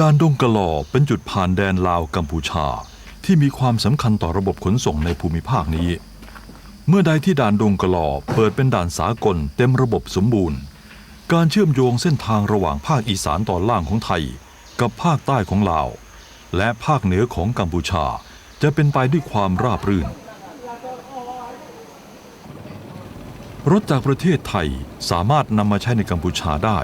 ด่านดงกะหล่อเป็นจุดผ่านแดนลาวกัมพูชา ที่มีความสำคัญต่อระบบขนส่งในภูมิภาคนี้ เมื่อใดที่ด่านดงกะหล่อเปิดเป็นด่านสากลเต็มระบบสมบูรณ์ การเชื่อมโยงเส้นทางระหว่างภาคอีสานตอนล่างของไทย กับภาคใต้ของลาว และภาคเหนือของกัมพูชาจะเป็นไปด้วยความราบรื่น รถจากประเทศไทยสามารถนำมาใช้ในกัมพูชาได้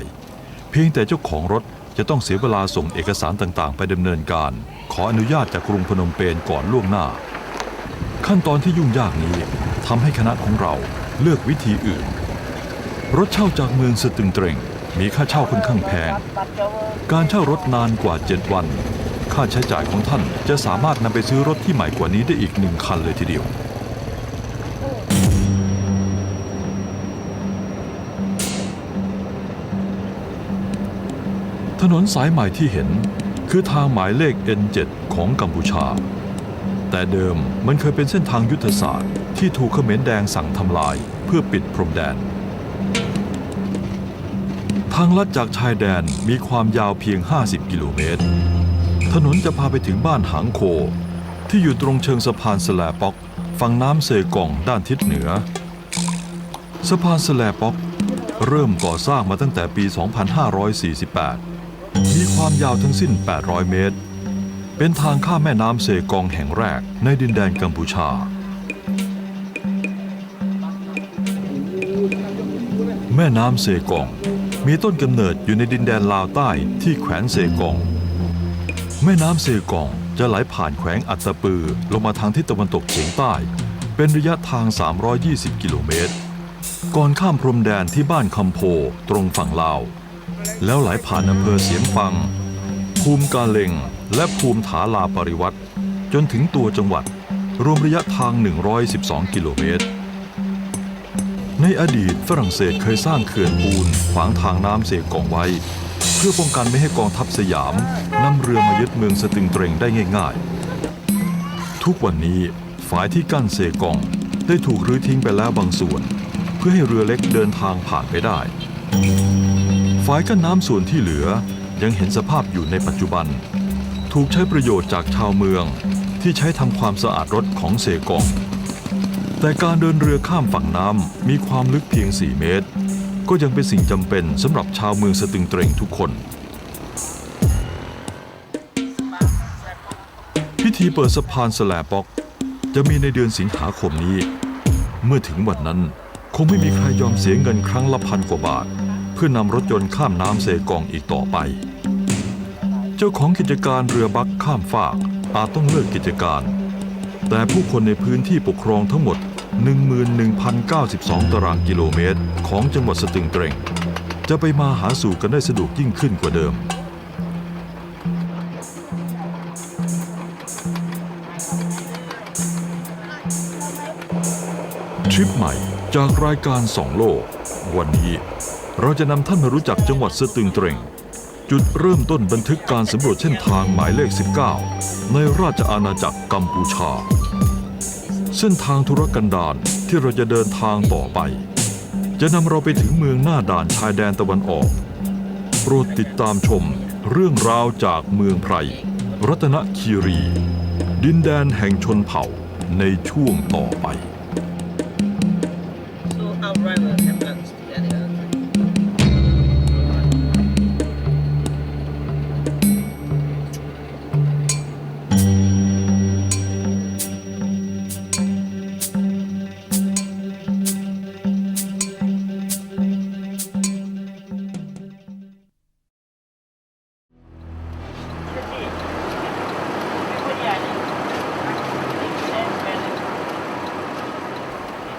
เพียงแต่เจ้าของรถ จะต้องเสียเวลาส่งเอกสารต่างๆ ไปดำเนินการ ขออนุญาตจากกรุงพนมเปญก่อนล่วงหน้า ขั้นตอนที่ยุ่งยากนี้ทำให้คณะของเราเลือกวิธีอื่น รถเช่าจากเมืองสตึงเตรงมีค่าเช่าค่อนข้างแพง การเช่ารถนานกว่า 7 วัน ค่าใช้จ่ายของท่านจะสามารถนำไปซื้อรถที่ใหม่กว่านี้ได้อีกหนึ่งคันเลยทีเดียว นนสายใหม่ที่เห็นคือทางหมายเลข N7 ของกัมพูชา แต่เดิมมันเคยเป็นเส้นทางยุทธศาสตร์ที่ถูกเขมรแดงสั่งทำลายเพื่อปิดพรมแดน ทางลัดจากชายแดนมีความยาวเพียง 50 กิโลเมตร ถนนจะพาไปถึงบ้านหางโค ที่อยู่ตรงเชิงสะพานสแลปอกฝั่งน้ำเซกองด้านทิศเหนือ สะพานสแลปอกเริ่มก่อสร้างมาตั้งแต่ปี 2548 มีความยาวทั้งสิ้น 800 เมตร เป็นทางข้ามแม่น้ำเซกองแห่งแรกในดินแดนกัมพูชา แม่น้ำเซกอง มีต้นกำเนิดอยู่ในดินแดนลาวใต้ที่แขวนเซกอง แม่น้ำเซกองจะไหลผ่านแขวงอัตตปือลงมาทางทิศตะวันตกเฉียงใต้ เป็นระยะทาง 320 กิโลเมตร ก่อนข้ามพรมแดนที่บ้านคำโพตรงฝั่งลาว แล้วไหลผ่านอำเภอเสียงปัง ภูมิกาเลงและภูมิถาลาปริวัติจนถึงตัวจังหวัด รวมระยะทาง 112 กิโลเมตร ในอดีตฝรั่งเศสเคยสร้างเขื่อนปูนขวางทางน้ำเสกกองไว้ เพื่อป้องกันไม่ให้กองทัพสยามนำเรือมายึดเมืองสตึงเตรงได้ง่าย ๆ ทุกวันนี้ฝายที่กั้นเซกองได้ถูกรื้อทิ้งไปแล้วบางส่วน เพื่อให้เรือเล็กเดินทางผ่านไปได้ ฝายกั้นน้ำส่วนที่เหลือยังเห็นสภาพอยู่ในปัจจุบัน ถูกใช้ประโยชน์จากชาวเมืองที่ใช้ทำความสะอาดรถของเซกอง แต่การเดินเรือข้ามฝั่งน้ำมีความลึกเพียง 4 เมตร ก็ยังเป็นสิ่งจำเป็นสำหรับชาวเมืองสตึงเตรงทุกคน พิธีเปิดสะพานสแลปอก จะมีในเดือนสิงหาคมนี้ เมื่อถึงวันนั้นคงไม่มีใครยอมเสียเงินครั้งละพันกว่าบาท เพื่อนำรถยนต์ข้ามน้ำเซกองอีกต่อไป เจ้าของกิจการเรือบักข้ามฟากอาจต้องเลิกกิจการ แต่ผู้คนในพื้นที่ปกครองทั้งหมด 11,092 ตารางกิโลเมตร ของจังหวัดสตึงเตรงจะไปมาหาสู่กันได้สะดวกยิ่งขึ้นกว่าเดิมทริปใหม่จากรายการสองโลก วันนี้ เราจะนำท่านมารู้จักจังหวัดสตึงเตรงจุดเริ่มต้นบันทึกการสำรวจเส้นทางหมายเลข 19 ในราชอาณาจักรกัมพูชา เส้นทางธุรกันดารที่เราจะเดินทางต่อไป จะนำเราไปถึงเมืองหน้าด่านชายแดนตะวันออก โปรดติดตามชมเรื่องราวจากเมืองไพร รัตนคีรี ดินแดนแห่งชนเผ่าในช่วงต่อไป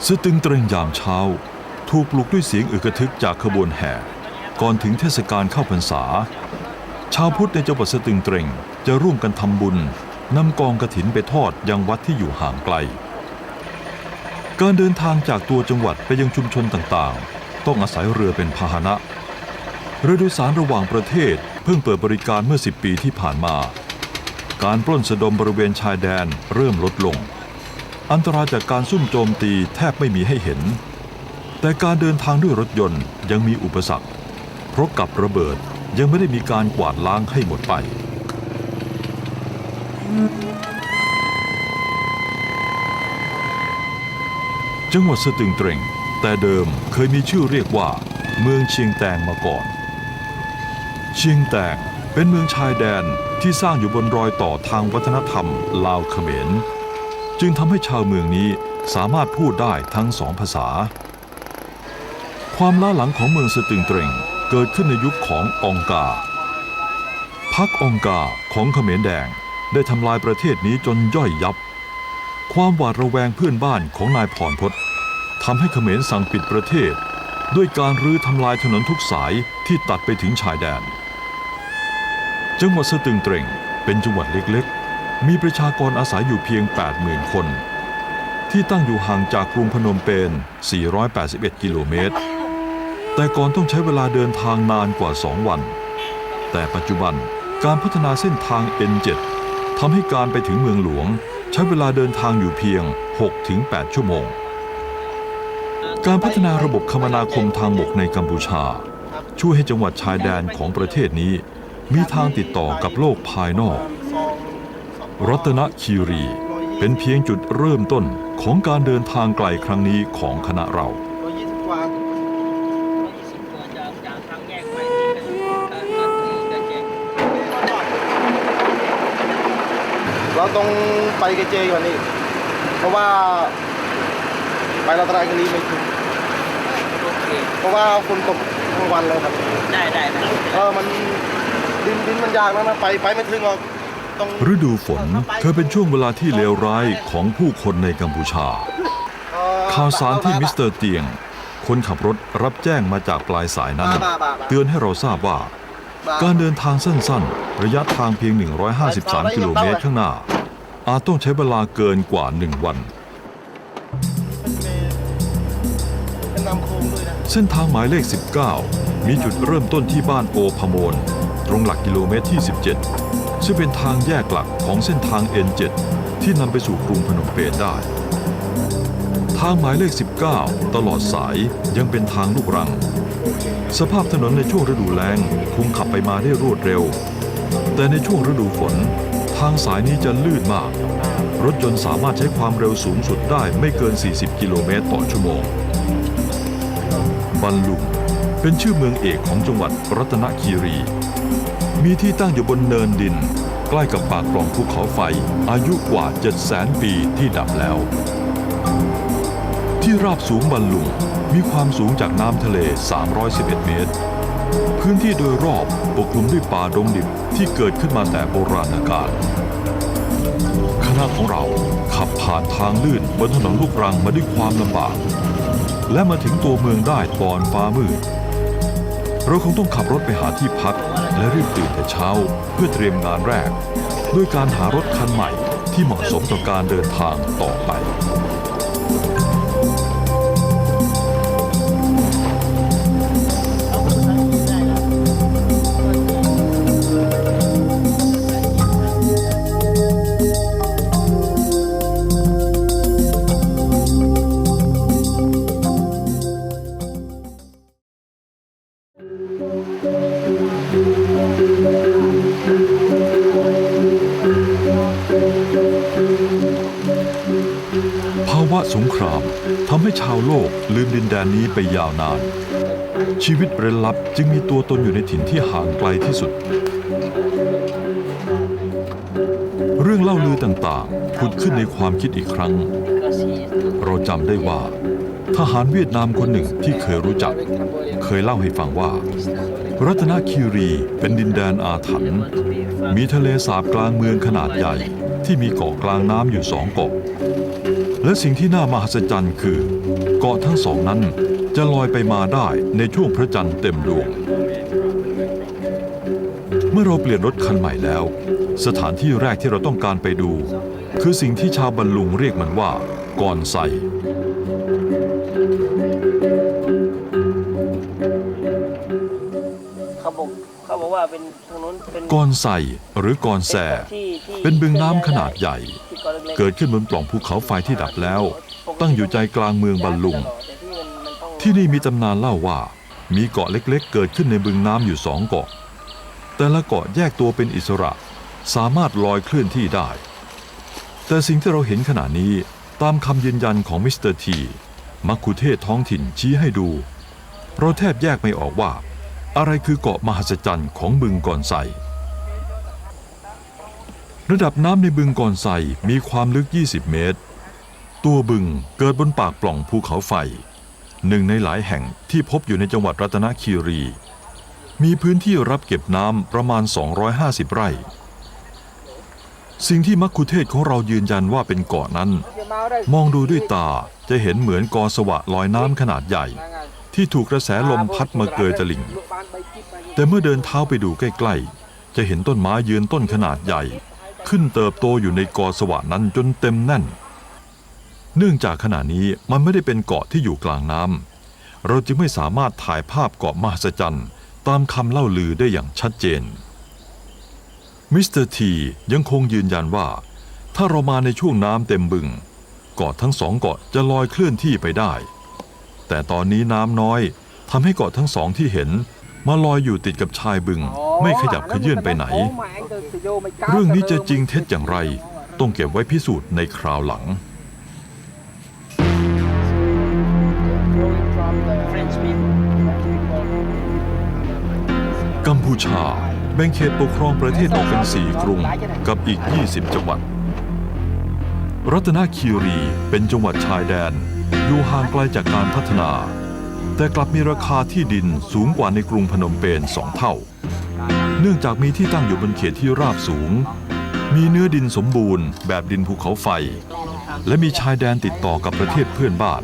สตึงเตรงยามเช้า ถูกปลุกด้วยเสียงอึกระทึกจากขบวนแห่ ก่อนถึงเทศกาลเข้าพรรษา ชาวพุทธในจังหวัดสตึงเตรงจะร่วมกันทำบุญนำกองกระถินไปทอดยังวัดที่อยู่ห่างไกล การเดินทางจากตัวจังหวัดไปยังชุมชนต่างๆ ต้องอาศัยเรือเป็นพาหนะ เรือโดยสารระหว่างประเทศเพิ่งเปิดบริการเมื่อ 10 ปีที่ผ่านมา การปล้นสะดมบริเวณชายแดนเริ่มลดลง อันตรายจากการซุ่มโจมตีแทบไม่มีให้เห็น แต่การเดินทางด้วยรถยนต์ยังมีอุปสรรค เพราะกับระเบิดยังไม่ได้มีการกวาดล้างให้หมดไป จังหวัดสตึงเตรงแต่เดิมเคยมีชื่อเรียกว่า เมืองเชียงแตงมาก่อน เชียงแตงเป็นเมืองชายแดนที่สร้างอยู่บนรอยต่อทางวัฒนธรรมลาวเขมร จึงทำให้ชาวเมืองนี้สามารถพูดได้ทั้งสองภาษา ความล้าหลังของเมืองสตึงเตรงเกิดขึ้นในยุคขององกา พักองกาของเขมรแดงได้ทำลายประเทศนี้จนย่อยยับ ความหวาดระแวงเพื่อนบ้านของนายพรพศทำให้เขมรสั่งปิดประเทศ ด้วยการรื้อทำลายถนนทุกสายที่ตัดไปถึงชายแดน จังหวัดสตึงเตรงเป็นจังหวัดเล็กๆ มีประชากรอาศัยอยู่เพียง 80,000 คน ที่ตั้งอยู่ห่างจากกรุงพนมเปญ 481 กิโลเมตร แต่ก่อนต้องใช้เวลาเดินทางนานกว่า 2 วัน แต่ปัจจุบันการพัฒนาเส้นทาง N7 ทำให้การไปถึงเมืองหลวง ใช้เวลาเดินทางอยู่เพียง 6-8 ชั่วโมง การพัฒนาระบบคมนาคมทางบกในกัมพูชา ช่วยให้จังหวัดชายแดนของประเทศนี้ มีทางติดต่อกับโลกภายนอก รัตนคีรี เป็นเพียงจุดเริ่มต้นของการเดินทางไกลครั้งนี้ของคณะเราร้อยยี่สิบกว่าร้อยยี่สิบตัวจากจากทางแยกไปที่กันกันที่กันแยกเราต้องไปกระเจก่อนนี่เพราะว่าไปรัตนากรีไม่ถึงโอเคเพราะว่าคุณตกทั้งวันเลยครับได้ได้ได้เออมันดินดินมันยากนะนะไปไปไม่ถึงหรอกต้อง ฤดูฝนเคยเป็นช่วงเวลาที่เลวร้ายของผู้คนในกัมพูชาเอ่อข่าวสารที่มิสเตอร์เตียง คนขับรถรับแจ้งมาจากปลายสายนั้น เตือนให้เราทราบว่า การเดินทางสั้นๆ ระยะทางเพียง 153 กิโลเมตรข้างหน้า อาจต้องใช้เวลาเกินกว่า 1 วันเป็นนำโค้งด้วยนะเส้นทางหมายเลข 19 มีจุดเริ่มต้นที่บ้านโอพโมนตรงหลักกิโลเมตรที่ 17 ซึ่งเป็นทางแยกหลักของเส้นทาง N7 ที่นำไปสู่กรุงพนมเปญได้ ทางหมายเลข 19 ตลอดสายยังเป็นทางลูกรัง สภาพถนนในช่วงฤดูแล้งคงขับไปมาได้รวดเร็ว แต่ในช่วงฤดูฝน ทางสายนี้จะลื่นมาก รถยนต์สามารถใช้ความเร็วสูงสุดได้ไม่เกิน 40 กิโลเมตรต่อชั่วโมง บันลุงเป็นชื่อเมืองเอกของจังหวัดรัตนคีรี มีที่ตั้งอยู่บนเนินดิน ใกล้กับปากปล่องภูเขาไฟ อายุกว่า 700,000 ปีที่ดับแล้ว ที่ราบสูงบันลุงมีความสูงจากน้ำทะเล 311 เมตร พื้นที่โดยรอบปกคลุมด้วยป่าดงดิบที่เกิดขึ้นมาแต่โบราณกาลคณะของเราขับผ่านทางลื่นบนถนนลูกรังมาด้วยความลำบาก และมาถึงตัวเมืองได้ตอนฟ้ามืด เราคงต้องขับรถไปหาที่พัก และรีบตื่นแต่เช้าเพื่อเตรียมงานแรก ด้วยการหารถคันใหม่ที่เหมาะสมต่อการเดินทางต่อไป ไปยาวนาน ชีวิตเร้นลับจึงมีตัวตนอยู่ในถิ่นที่ห่างไกลที่สุด เรื่องเล่าลือต่างๆผุดขึ้นในความคิดอีกครั้ง เราจำได้ว่า ทหารเวียดนามคนหนึ่งที่เคยรู้จัก เคยเล่าให้ฟังว่า รัตนคีรีเป็นดินแดนอาถรรพ์มีทะเลสาบกลางเมืองขนาดใหญ่ที่มีเกาะกลางน้ำอยู่สองเกาะและสิ่งที่น่ามหัศจรรย์คือ เกาะทั้งสองนั้น จะลอยไปมาได้ในช่วงพระจันทร์เต็มดวง เมื่อเราเปลี่ยนรถคันใหม่แล้ว สถานที่แรกที่เราต้องการไปดู คือสิ่งที่ชาวบรรลุงเรียกมันว่ากอนไซเขาบอกเขาบอกว่าเป็นทางนู้นเป็นกอนไซหรือกอนแซที่ที่เป็นบึงน้ำขนาดใหญ่ ที่เกาะเล็กเกิดขึ้นบนปล่องภูเขาไฟที่ดับแล้ว ตั้งอยู่ใจกลางเมืองบัลลุง ที่นี่มีตำนานเล่าว่ามีเกาะเล็กๆ เกิดขึ้นในบึงน้ำอยู่สองเกาะ แต่ละเกาะแยกตัวเป็นอิสระ สามารถลอยเคลื่อนที่ได้ แต่สิ่งที่เราเห็นขณะนี้ตามคำยืนยันของมิสเตอร์ทีมักคุเทศท้องถิ่นชี้ให้ดู เราแทบแยกไม่ออกว่า อะไรคือเกาะมหัศจรรย์ของบึงก่อนใสระดับน้ำในบึงก่อนใสมีความลึก 20 เมตร ตัวบึงเกิดบนปากปล่องภูเขาไฟ หนึ่งในหลายแห่งที่พบอยู่ในจังหวัดรัตนคีรี มีพื้นที่รับเก็บน้ำประมาณ 250 ไร่ สิ่งที่มักคุเทศก์ของเรายืนยันว่าเป็นเกาะนั้น มองดูด้วยตาจะเห็นเหมือนกอสวะลอยน้ำขนาดใหญ่ ที่ถูกกระแสลมพัดมาเกยตลิ่ง แต่เมื่อเดินเท้าไปดูใกล้ ๆ จะเห็นต้นไม้ยืนต้นขนาดใหญ่ ขึ้นเติบโตอยู่ในกอสวะนั้นจนเต็มแน่น เนื่องจากขณะนี้มันไม่ได้เป็นเกาะที่อยู่กลางน้ำเราจึงไม่สามารถถ่ายภาพเกาะมหัศจรรย์ตามคำเล่าลือได้อย่างชัดเจน มิสเตอร์ทียังคงยืนยันว่า ถ้าเรามาในช่วงน้ำเต็มบึง เกาะทั้งสองเกาะจะลอยเคลื่อนที่ไปได้ แต่ตอนนี้น้ำน้อยทำให้เกาะทั้งสองที่เห็นมาลอยอยู่ติดกับชายบึง ไม่ขยับขยื่นไปไหน เรื่องนี้จะจริงเท็จอย่างไร ต้องเก็บไว้พิสูจน์ในคราวหลัง มพูชา แบ่งเขตปกครองประเทศออกเป็น4กรุงกับอีก 20 จังหวัด รัตนคีรีเป็นจังหวัดชายแดน อยู่ห่างไกลจากการพัฒนา แต่กลับมีราคาที่ดินสูงกว่าในกรุงพนมเปญสองเท่า เนื่องจากมีที่ตั้งอยู่บนเขตที่ราบสูง มีเนื้อดินสมบูรณ์แบบดินภูเขาไฟ และมีชายแดนติดต่อกับประเทศเพื่อนบ้าน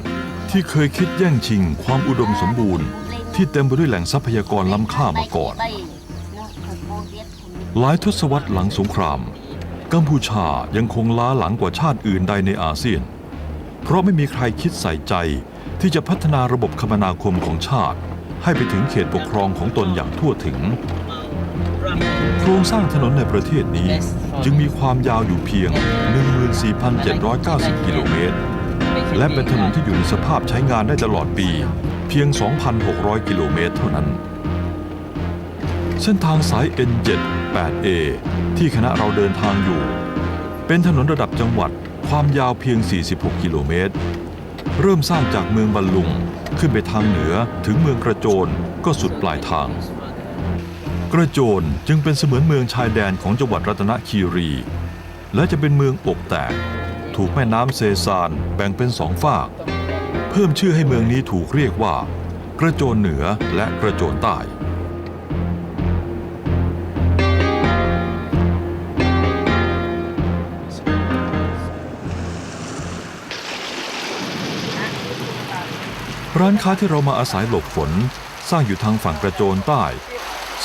ที่เคยคิดแย่งชิงความอุดมสมบูรณ์ที่เต็มไปด้วยแหล่งทรัพยากรล้ำค่ามาก่อน หลายทศวรรษหลังสงคราม กัมพูชายังคงล้าหลังกว่าชาติอื่นใดในอาเซียน เพราะไม่มีใครคิดใส่ใจที่จะพัฒนาระบบคมนาคมของชาติ ให้ไปถึงเขตปกครองของตนอย่างทั่วถึง โครงสร้างถนนในประเทศนี้จึงมีความยาวอยู่เพียง 14,790 กิโลเมตร และเป็นถนนที่อยู่ในสภาพใช้งานได้ตลอดปี เพียง 2,600 กิโลเมตรเท่านั้น เส้นทางสาย N7 8A ที่คณะเราเดินทางอยู่ เป็นถนนระดับจังหวัดความยาวเพียง 46 กิโลเมตร เริ่มสร้างจากเมืองบัลลุง ขึ้นไปทางเหนือถึงเมืองกระโจนก็สุดปลายทาง กระโจนจึงเป็นเสมือนเมืองชายแดนของจังหวัดรัตนคีรี และจะเป็นเมืองอกแตก ถูกแม่น้ำเซซานแบ่งเป็นสองฝาก เพิ่มชื่อให้เมืองนี้ถูกเรียกว่า กระโจนเหนือและกระโจนใต้ ร้านค้าที่เรามาอาศัยหลบฝน สร้างอยู่ทางฝั่งกระโจนใต้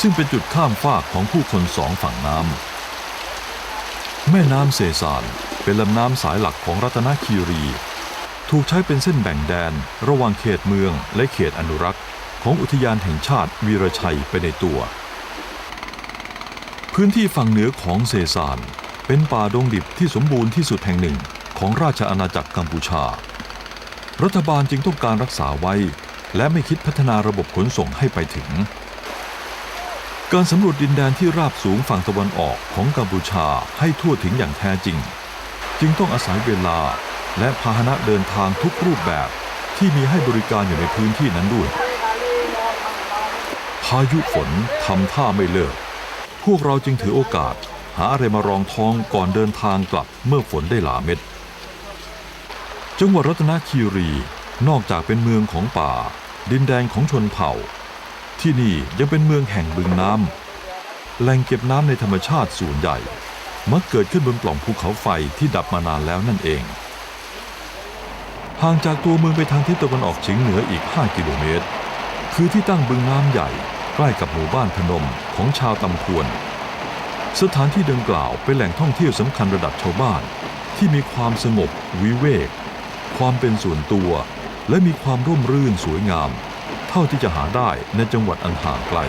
ซึ่งเป็นจุดข้ามฟากของผู้คนสองฝั่งน้ำแม่น้ำเซซานเป็นลำน้ำสายหลักของรัตนคีรี ถูกใช้เป็นเส้นแบ่งแดน ระหว่างเขตเมืองและเขตอนุรักษ์ ของอุทยานแห่งชาติวีรชัยไปในตัว พื้นที่ฝั่งเหนือของเซซานเป็นป่าดงดิบที่สมบูรณ์ที่สุดแห่งหนึ่งของราชอาณาจักรกัมพูชา รัฐบาลจึงต้องการรักษาไว้ และไม่คิดพัฒนาระบบขนส่งให้ไปถึง การสำรวจดินแดนที่ราบสูงฝั่งตะวันออกของกัมพูชาให้ทั่วถึงอย่างแท้จริง จึงต้องอาศัยเวลาและพาหนะเดินทางทุกรูปแบบที่มีให้บริการอยู่ในพื้นที่นั้นด้วย พายุฝนทำท่าไม่เลิก พวกเราจึงถือโอกาส หาอะไรมารองท้องก่อนเดินทางกลับเมื่อฝนได้หลาเม็ด จังหวัดรัตนคีรีนอกจากเป็นเมืองของป่า ดินแดนของชนเผ่า ที่นี่ยังเป็นเมืองแห่งบึงน้ำแหล่งเก็บน้ำในธรรมชาติส่วนใหญ่ มักเกิดขึ้นบนปล่องภูเขาไฟที่ดับมานานแล้วนั่นเอง ห่างจากตัวเมืองไปทางทิศตะวันออกเฉียงเหนืออีก 5 กิโลเมตร คือที่ตั้งบึงน้ำใหญ่ใกล้กับหมู่บ้านพนมของชาวตำพวน สถานที่ดังกล่าวเป็นแหล่งท่องเที่ยวสำคัญระดับชาวบ้าน ที่มีความสงบวิเวก ความเป็นส่วนตัว และมีความร่มรื่นสวยงาม เท่าที่จะหาได้ในจังหวัดอันห่างไกล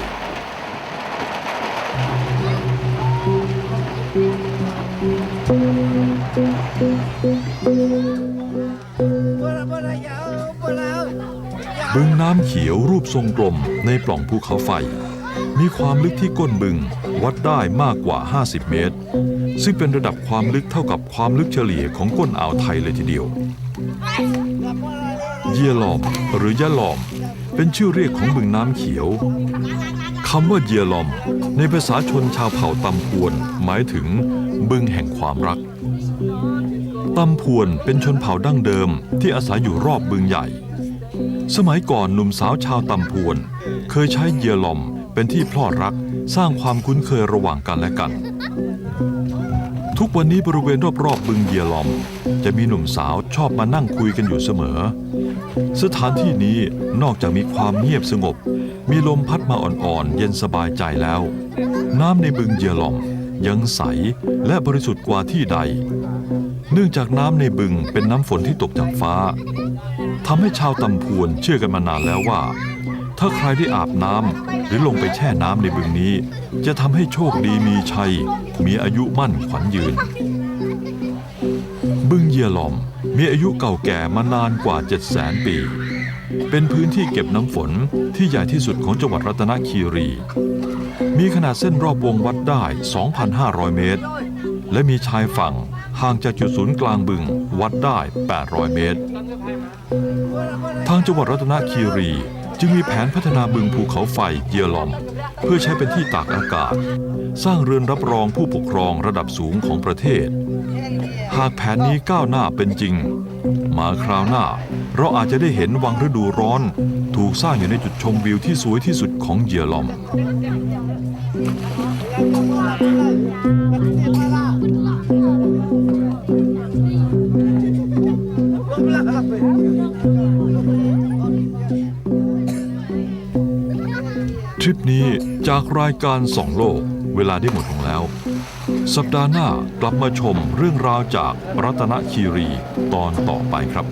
บึงน้ำเขียวรูปทรงกลมในปล่องภูเขาไฟ มีความลึกที่ก้นบึงวัดได้มากกว่า 50 เมตร ซึ่งเป็นระดับความลึกเท่ากับความลึกเฉลี่ยของก้นอ่าวไทยเลยทีเดียว เยียลอมหรือยะหลอม เป็นชื่อเรียกของบึงน้ำเขียวคำว่าเยียลอม ในภาษาชนชาวเผ่าตำพวน หมายถึงบึงแห่งความรักตำพวนเป็นชนเผ่าดั้งเดิมที่อาศัยอยู่รอบบึงใหญ่ สมัยก่อนหนุ่มสาวชาวตำพวน เคยใช้เยียลอมเป็นที่พลอดรักสร้างความคุ้นเคยระหว่างกันและกัน ทุกวันนี้บริเวณรอบๆบึงเยียลอม จะมีหนุ่มสาวชอบมานั่งคุยกันอยู่เสมอ สถานที่นี้นอกจากมีความเงียบสงบ มีลมพัดมาอ่อนๆ เย็นสบายใจแล้ว น้ำในบึงเยียลอมยังใสและบริสุทธิ์กว่าที่ใด เนื่องจากน้ำในบึงเป็นน้ำฝนที่ตกจากฟ้าทำให้ชาวตำพวนเชื่อกันมานานแล้วว่า ถ้าใครได้อาบน้ำหรือลงไปแช่น้ำในบึงนี้ จะทำให้โชคดีมีชัย มีอายุมั่นขวัญยืน บึงเยียลอมมีอายุเก่าแก่มานานกว่า 7 0 0 0 0 0 ปี เป็นพื้นที่เก็บน้ำฝนที่ใหญ่ที่สุดของจังหวัดรัตนคีรี มีขนาดเส้นรอบวงวัดได้ 2,500 เมตร และมีชายฝั่งห่างจากจุดศูนย์กลางบึงวัดได้ 800 เมตร ทางจังหวัดรัตนคีรี จึงมีแผนพัฒนาบึงภูเขาไฟเยียลอม เพื่อใช้เป็นที่ตากอากาศ สร้างเรือนรับรองผู้ปกครองระดับสูงของประเทศ หากแผนนี้ก้าวหน้าเป็นจริง มาคราวหน้า เราอาจจะได้เห็นวังฤดูร้อน ถูกสร้างอยู่ในจุดชมวิวที่สวยที่สุดของเยียลอม จากรายการสองโลก เวลาได้หมดลงแล้ว สัปดาห์หน้ากลับมาชมเรื่องราวจากรัตนคีรีตอนต่อไปครับ